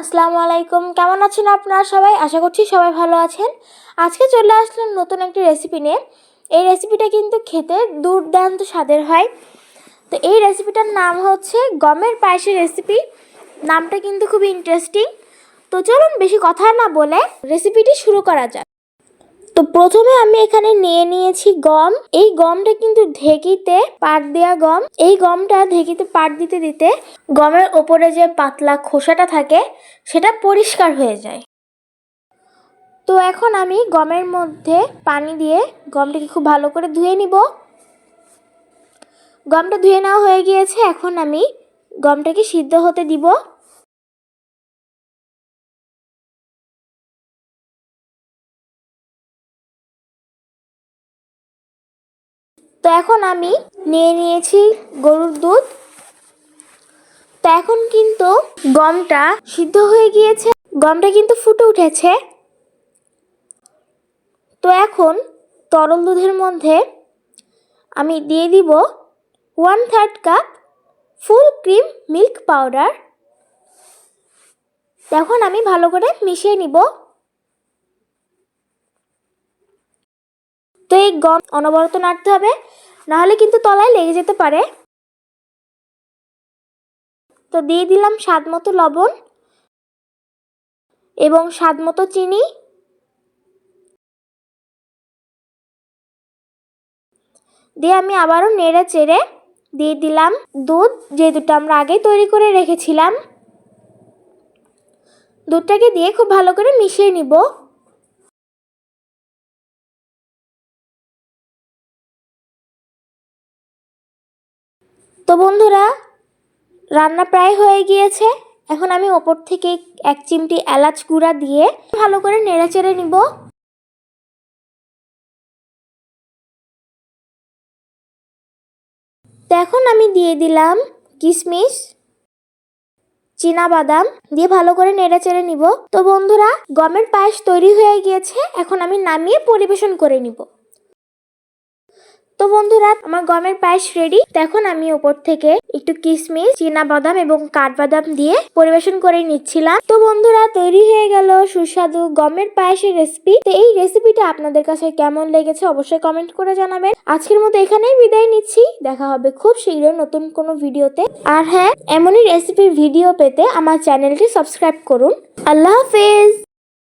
আসসালামু আলাইকুম। কেমন আছেন আপনারা সবাই? আশা করছি সবাই ভালো আছেন। আজকে চলে আসলাম নতুন একটি রেসিপি নিয়ে। এই রেসিপিটা কিন্তু খেতে দুর্দান্ত স্বাদের হয়। তো এই রেসিপিটার নাম হচ্ছে গমের পায়েসের রেসিপি নামটা কিন্তু খুব ইন্টারেস্টিং তো চলুন বেশি কথা না বলে রেসিপিটি শুরু করা যাক। তো প্রথমে আমি এখানে নিয়ে নিয়েছি গম। এই গমটা কিন্তু ঢেকিতে পাট দেওয়া গম। এই গমটা ঢেকিতে পাট দিতে দিতে গমের ওপরে যে পাতলা খোসাটা থাকে, সেটা পরিষ্কার হয়ে যায়। তো এখন আমি গমের মধ্যে পানি দিয়ে গমটাকে খুব ভালো করে ধুয়ে নিব। গমটা ধুয়ে নেওয়া হয়ে গিয়েছে, এখন আমি গমটাকে সিদ্ধ হতে দিব। তো এখন আমি নিয়ে নিয়েছি গরুর দুধ। তো এখন কিন্তু গমটা সিদ্ধ হয়ে গিয়েছে। গমটা কিন্তু ফুটে উঠেছে। তো এখন তরল দুধের মধ্যে আমি দিয়ে দিব one third cup full cream milk powder এখন আমি ভালো করে মিশিয়ে নিব। তো এই গম অনবরত নাড়তে হবে, নাহলে কিন্তু তলায় লেগে যেতে পারে। তো দিয়ে দিলাম স্বাদ মতো লবণ এবং স্বাদ মতো চিনি। দিয়ে আমি আবারও নেড়ে চেড়ে দিয়ে দিলাম দুধ যে দুধটা আমরা আগেই তৈরি করে রেখেছিলাম। দুধটাকে দিয়ে খুব ভালো করে মিশিয়ে নিব। তো বন্ধুরা, রান্না প্রায় হয়ে গিয়েছে। এখন আমি ওপর থেকে এক চিমটি এলাচ গুঁড়া দিয়ে ভালো করে নেড়ে চেড়ে নিব এখন আমি দিয়ে দিলাম কিশমিশ চীনা বাদাম দিয়ে ভালো করে নেড়ে চেড়ে নিব। তো বন্ধুরা, গমের পায়েস তৈরি হয়ে গিয়েছে। এখন আমি নামিয়ে পরিবেশন করে নিব। তো বন্ধুরা, আমার গমের পায়েস রেডি তো এখন আমি ওপর থেকে একটু কিশমিশ বাদাম এবং কাঠবাদাম দিয়ে পরিবেশন করে নিচ্ছিলাম। তো বন্ধুরা, তৈরি হয়ে গেল সুস্বাদু গমের পায়েসের রেসিপি তো এই রেসিপিটা আপনাদের কাছে কেমন লেগেছে অবশ্যই কমেন্ট করে জানাবেন। আজকের মতো এখানেই বিদায় নিচ্ছি। দেখা হবে খুব শীঘ্রই নতুন কোনো ভিডিওতে আর হ্যাঁ এমনই রেসিপির ভিডিও পেতে আমার চ্যানেলটি সাবস্ক্রাইব করুন। আল্লাহ হাফেজ!